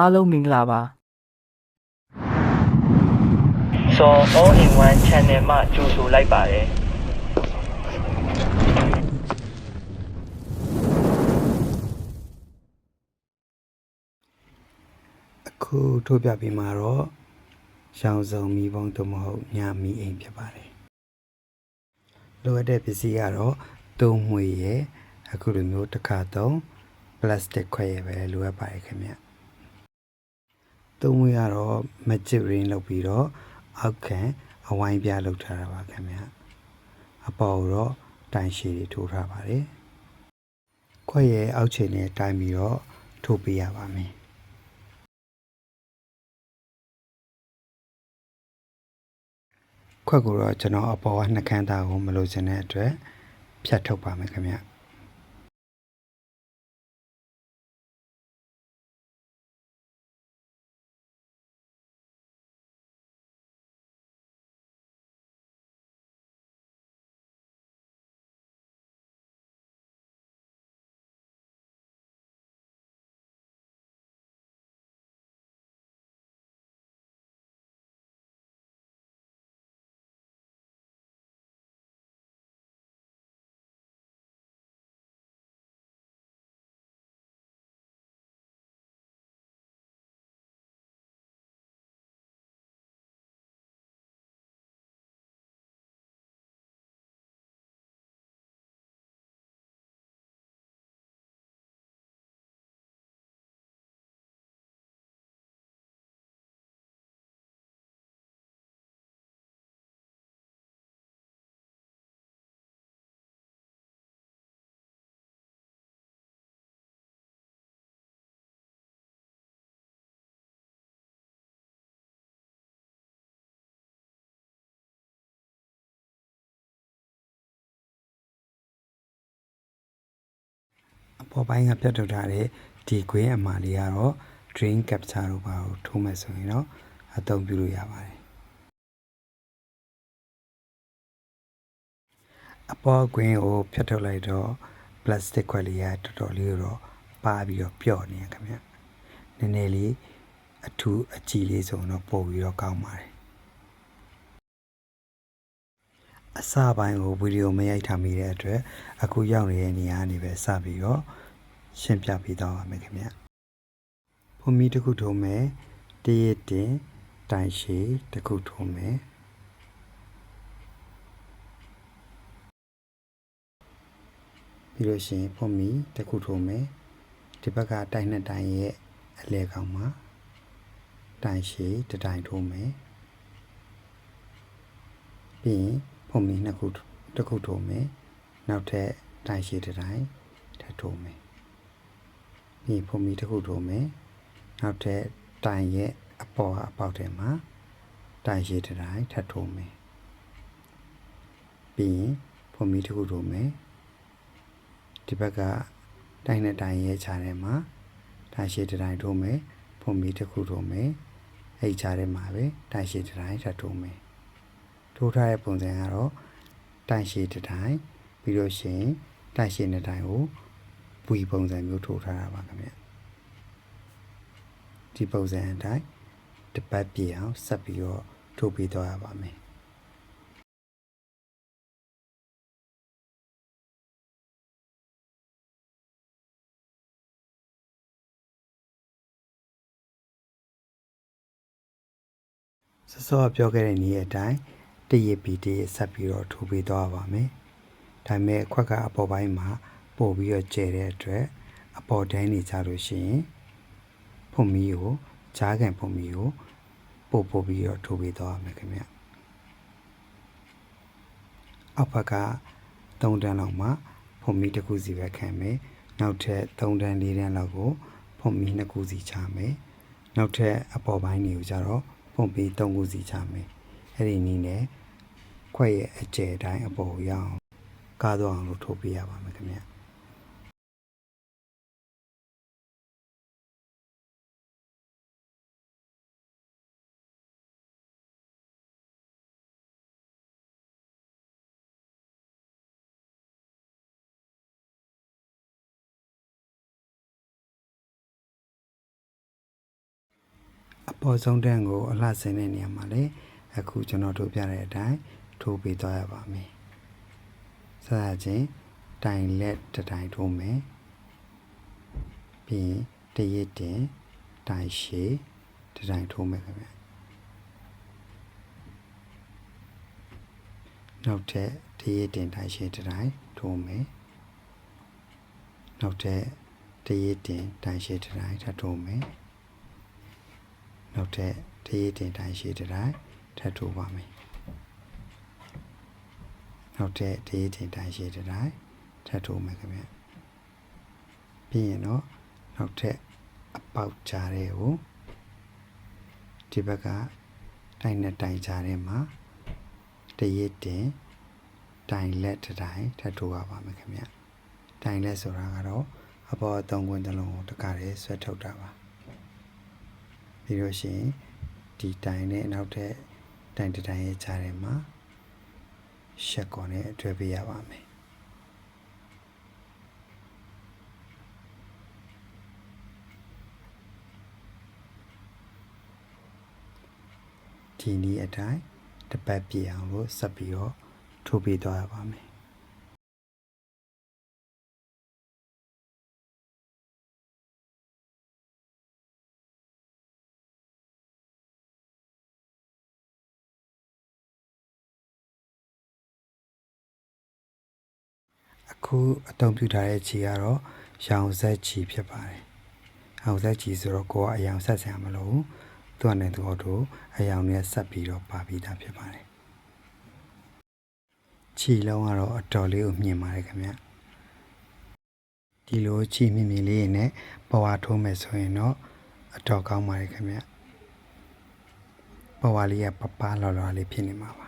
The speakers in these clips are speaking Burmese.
အားလုံးမင်္ဂလာပါစော all in one channel မှကြိုဆိုလိုက်ပါတယ်အခုထုတ်ပြပေးမှာတော့ရောင်စုံမီပုံသို့မဟုတ်ညမီအိမ်ဖြစ်ပါတယ်လိုအပ်တဲ့ပစ္စည်းကတော့သုံးမွေရဲ့အခုလိုမျိုးတစ်ခါသုံးပလတ်စတစ်ခွဲရဲ့ပဲလိုအပ်ပါတယ်ခင်ဗျ သုံးမွေကတော့မဂျစ်ရင်းလုပ်ပြီးတော့အောက်ခံအဝိုင်းပြလုပ်ထားတာပါခင်ဗျအပေါ်တော့တိုင်ရှည်တွေထိုးထားပါတယ်ခွဲရဲ့အောက်ခြေနဲ့တိုင်ပြီးတော့ထိုးပေးရပါမယ်ခွက်ကိုတော့ကျွန်တော်အပေါ်ကနှစ်ခမ်းသားကိုမလို့ခြင်းတဲ့အတွက်ဖြတ်ထုတ်ပါမယ်ခင်ဗျ ပေါ်ပိုင်းကပြတ်ထုတ်ထားတဲ့ဒီခွင်းအမာလေးကတော့ drain capture တို့ပါကိုထိုးမယ်ဆိုရင်တော့အသုံးပြုလို့ရပါတယ်အပေါ်ကွင်းကိုဖြတ်ထုတ်လိုက်တော့ plastic ခွက်လေးကတော်တော်လေးတော့ပါပြီးတော့ပျော့နေရခင်ဗျနည်းနည်းလေးအထူးအကြည့်လေးဆိုတော့ပို့ပြီးတော့ကောင်းပါတယ်အစပိုင်းကိုဗီဒီယိုမရိုက်ထားမိတဲ့အတွက်အခုရောက်နေတဲ့နေရာကနေပဲစပြီးတော့ ရှင်းပြပေးတော့ပါမယ်ခင်ဗျဖုန်မီတစ်ခုထုံးမယ်တရစ်တင်တိုင်ရှည်တစ်ခုထုံးမယ်ပြီးလို့ရှိရင်ဖုန်မီတစ်ခုထုံးမယ်ဒီဘက်ကတိုင်နှစ်တိုင်ရဲ့အလဲကောင်မှာတိုင်ရှည်တစ်တိုင်ထုံးမယ်ပြီးရင်ဖုန်မီနှစ်ခုတစ်ခုထုံးမယ်နောက်ထပ်တိုင်ရှည်တစ်တိုင်ထပ်ထုံးမယ် ပြီးဖုန်မီတစ်ခုထုံးမယ်နောက်ထပ်တိုင်ရဲ့အပေါ်ကအပေါက်ထဲမှာတိုင်ရှည်တစ်တိုင်ထပ်ထုံးမယ်ပြီးရင်ဖုန်မီတစ်ခုထုံးမယ်ဒီဘက်ကတိုင်နဲ့တိုင်ရဲ့ခြားထဲမှာတိုင်ရှည်တစ်တိုင်ထုံးမယ်ဖုန်မီတစ်ခုထုံးမယ်အဲ့ခြားထဲမှာပဲတိုင်ရှည်တစ်တိုင်ထပ်ထုံးမယ်ထိုးထားတဲ့ပုံစံကတော့တိုင်ရှည်တစ်တိုင်းပြီးလို့ရှိရင်တိုင်ရှည်နှစ်တိုင်းကို ပွီပုံစံမျိုးထိုးထားတာပါခင်ဗျဒီပုံစံအတိုင်းတစ်ပတ်ပြည့်အောင်ဆက်ပြီးတော့ထိုးပေးသွားရပါမယ်စစောပြောခဲ့တဲ့နည်းအတိုင်းတရစ်ပြီးတရစ်ဆက်ပြီးတော့ထိုးပေးသွားပါမယ်။ဒါပေမဲ့အခွက်ကအပေါ်ပိုင်းမှာ ပို့ပြီးတော့ကျဲတဲ့အတွက်အပေါ်တိုင်းနေကြလို့ရှိရင်ဖုန်မီကိုဂျားကန်ဖုန်မီကိုပို့ပို့ပြီးတော့ထိုးပေးသွားမယ်ခင်ဗျ။အောက်ဘက်က3တန်းလောက်မှာဖုန်မီတစ်ခုစီပဲခံမယ်။နောက်ထပ်3တန်း4တန်းလောက်ကိုဖုန်မီ2ခုစီချမယ်။နောက်ထပ်အပေါ်ပိုင်းတွေကိုကြတော့ဖုန်မီ3ခုစီချမယ်။အဲ့ဒီနည်းနဲ့ခွက်ရဲ့အကျယ်တိုင်းအပေါ်ရအောင်ကားတော့အောင်လို့ထိုးပေးရပါမယ်ခင်ဗျ။ ပေါ်ဆုံးတန်းကိုအလှဆင်းတဲ့နေရာမှာလည်းအခုကျွန်တော်တို့ပြတဲ့အတိုင်းထိုးပေးသွားရပါမယ်ဆက်ရချင်းတိုင်လက်တစ်တိုင်ထိုးမယ်ပြီးရင်တရစ်တင်တိုင်ရှည်တစ်တိုင်ထိုးမယ်ခင်ဗျနောက်ထပ်တရစ်တင်တိုင်ရှည်တစ်တိုင်ထိုးမယ်နောက်ထပ်တရစ်တင်တိုင်ရှည်တစ်တိုင်ထပ်ထိုးမယ် နောက်ထပ်တရစ်တင်တိုင်ရှည်တစ်တိုင်ထပ်ထိုးပါမယ်နောက်ထပ်တရစ်တင်တိုင်ရှည်တစ်တိုင်ထပ်ထိုးမယ်ခင်ဗျပြီးရင်တော့နောက်ထပ်အပေါက်ကြားတဲ့ကိုဒီဘက်ကတိုင်နဲ့တိုင်ကြားထဲမှာတရစ်တင်တိုင်လက်တစ်တိုင်ထပ်ထိုးရပါမယ်ခင်ဗျတိုင်လက်ဆိုတာကတော့အပေါ်အသုံးခွင့်တစ်လုံးကိုတကားရဲဆွဲထုတ်တာပါ ပြီးလို့ရှိရင်ဒီတိုင်နဲ့နောက်ထပ်တိုင်တစ်တိုင်ရဲ့ကြားထဲမှာရှက်ကော်နဲ့အတွဲပေးရပါမယ်ဒီနည်းအတိုင်းတစ်ပတ်ပြည့်အောင်လို့ဆက်ပြီးတော့ထိုးပေးသွားရပါမယ် အခုအသုံးပြုထားတဲ့ခြေကတော့ရောင်ဆက်ခြေဖြစ်ပါတယ်။ရောင်ဆက်ခြေဆိုတော့ကိုကအရောင်ဆက်ဆင်ရမလို့ဘူးသူကလည်းသူတို့အရောင်နဲ့ဆက်ပြီးတော့ပါပြီးသားဖြစ်ပါတယ်။ခြေလုံးကတော့အတော်လေးကိုမြင်ပါတယ်ခင်ဗျ။ဒီလိုခြေမြင့်မြင့်လေးနဲ့ပဝါထိုးမယ်ဆိုရင်တော့အတော်ကောင်းပါတယ်ခင်ဗျ။ပဝါလေးကပပလော်လော်လေးဖြစ်နေမှာပါ။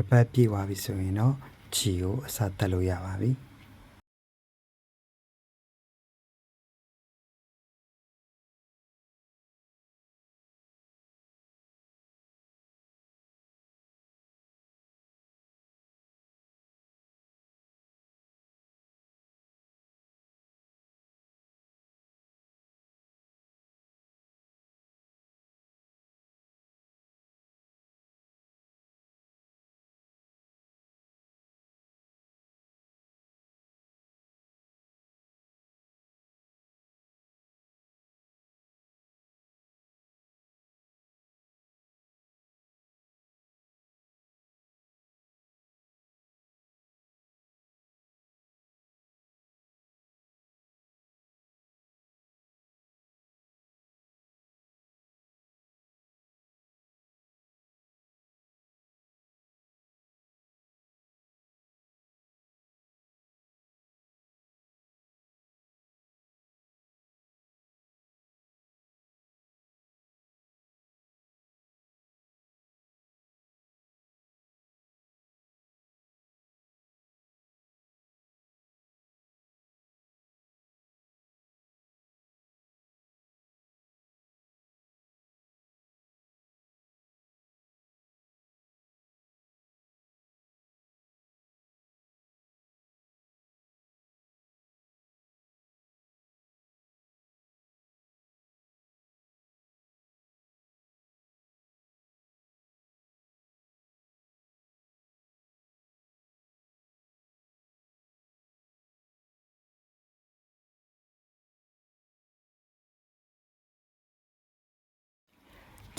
တစ်ပတ်ပြည့်သွားပြီဆိုရင်တော့ခြီကိုအစားတက်လို့ရပါပြီ။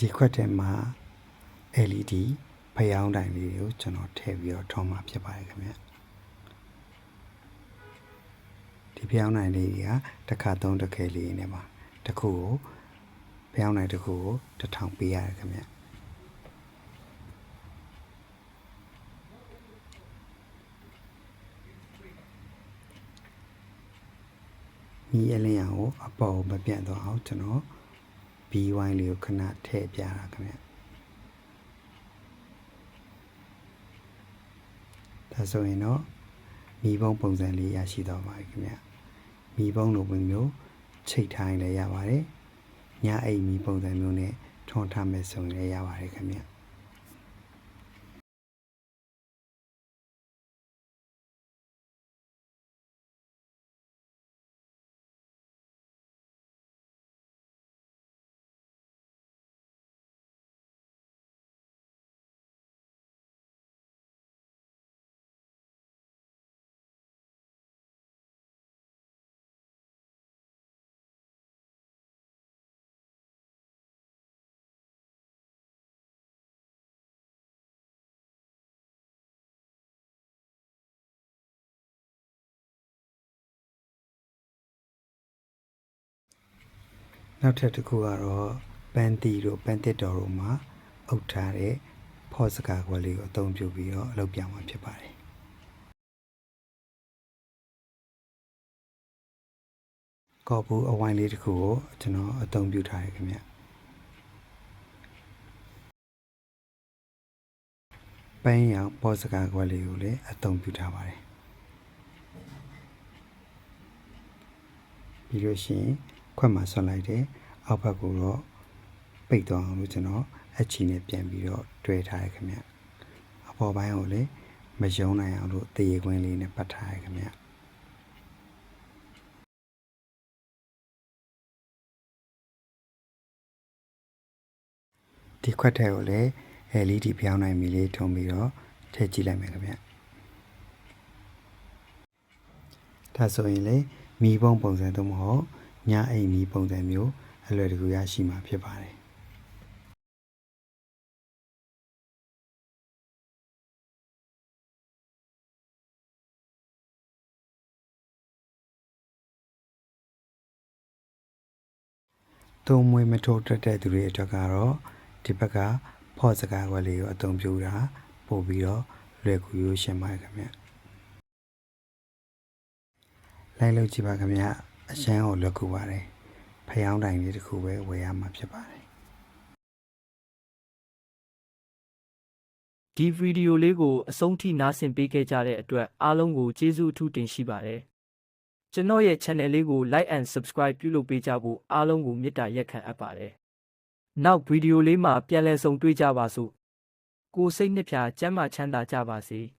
ဒီခွက်ထဲမှာ LED ဖျောင်းတိုင်လေးကိုကျွန်တော်ထည့်ပြီးတော့ထောင်းမှာဖြစ်ပါတယ်ခင်ဗျဒီဖျောင်းတိုင်လေးတွေကတစ်ခါသုံးတစ်ခဲလေးနဲ့ပါတစ်ခုကိုဖျောင်းတိုင်တစ်ခုကိုတစ်ထောင်ပေးရတယ်ခင်ဗျမီးအလင်းရောင်ကိုအပေါ်ကိုမပြတ်တော့အောင်ကျွန်တော် ဘီဝိုင်းလေးကိုခဏထည့်ပြတာခင်ဗျဒါဆိုရင်တော့မီးပုံပုံစံလေးရရှိတော့ပါပြီခင်ဗျမီးပုံလိုပုံမျိုးချိတ်ထားရင်လည်းရပါတယ်ညအိမ်မီးပုံစံမျိုးနဲ့ထွန်းထားမယ်ဆိုရင်လည်းရပါတယ်ခင်ဗျ နောက်ထပ်တစ်ခုကတော့ပန်းတီတို့ပန်းတစ်တော်တို့မှာအုပ်ထားတဲ့ဖော့စကားခွက်လေးကိုအသုံးပြုပြီးတော့အလုပ်ပြောင်းမှာဖြစ်ပါတယ်ကော်ပူအဝိုင်းလေးတစ်ခုကိုကျွန်တော်အသုံးပြုထားရခင်ဗျပန်းရောင်ဖော့စကားခွက်လေးကိုလည်းအသုံးပြုထားပါတယ်ပြီးလို့ရှိရင် ခွက်မှာဆွတ်လိုက်တယ်အောက်ဘက်ကိုတော့ပိတ်သွားအောင်လို့ကျွန်တော်အချီနဲ့ပြန်ပြီးတော့တွဲထားရခင်ဗျအပေါ်ပိုင်းကိုလည်းမယုံနိုင်အောင်လို့တရေခွင်းလေးနဲ့ပတ်ထားရခင်ဗျဒီခွက်ထဲကိုလည်း LED ပြောင်းနိုင်မီလေးထုံပြီးတော့ထည့်ကြည့်လိုက်မယ်ခင်ဗျဒါဆိုရင်လေမီးပုံပုံစံသို့မဟုတ် ညအိမ်မီးပုံစံမျိုးအလွယ်တကူရရှိမှာဖြစ်ပါတယ်သုံးမွေးမထိုးတတ်တဲ့သူတွေအတွက်ကတော့ဒီဘက်ကဖော့စကားခွက်လေးကိုအသုံးပြုတာပို့ပြီးတော့လွယ်ကူရိုးရှင်းပါခင်ဗျလိုက်လို့ကြည့်ပါခင်ဗျ အရှမ်းကိုလွယ်ကူပါတယ်ဖျောင်းတိုင်လေးတစ်ခုပဲဝယ်ရမှာဖြစ်ပါတယ်ဒီဗီဒီယိုလေးကိုအဆုံးထိနားဆင်ပေးခဲ့ကြတဲ့အတွက်အားလုံးကိုကျေးဇူးအထူးတင်ရှိပါတယ်။ကျွန်တော်ရဲ့ channel လေးကို like and subscribe ပြုလုပ်ပေးကြဖို့အားလုံးကိုမေတ္တာရက်ခံအပ်ပါတယ်။နောက်ဗီဒီယိုလေးမှာပြန်လည်ဆုံတွေ့ကြပါစို့။ကိုယ်စိတ်နှစ်ဖြာကျမ်းမာချမ်းသာကြပါစေ။